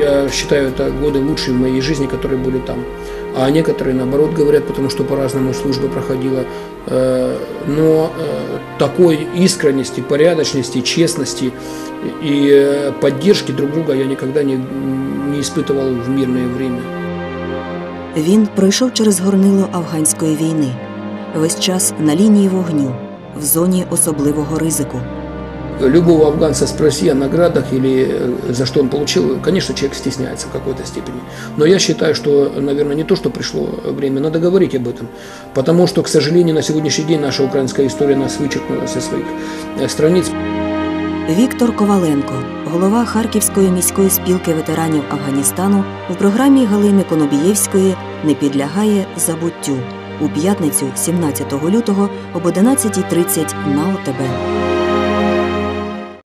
Я считаю, это годы лучшие в моей жизни, которые были там. А некоторые, наоборот, говорят, потому что по-разному служба проходила. Э, Но э, такой искренности, порядочности, честности и э, поддержки друг друга я никогда не, не испытывал в мирное время. Він пройшов через горнило афганської війни, весь час на лінії вогню, в зоні особливого ризику. Любого афганца спроси о наградах или э, за что он получил, конечно, человек стесняется в какой-то степени. Но я считаю, что, наверное, не то, что пришло время, надо говорить об этом. Потому что, к сожалению, на сегодняшний день наша украинская история нас вычеркнула со своих э, страниц. Віктор Коваленко, голова Харківської міської спілки ветеранів Афганістану, у програмі Галини Конобієвської не підлягає забуттю у п'ятницю 17 лютого об 11.30 на ОТБ.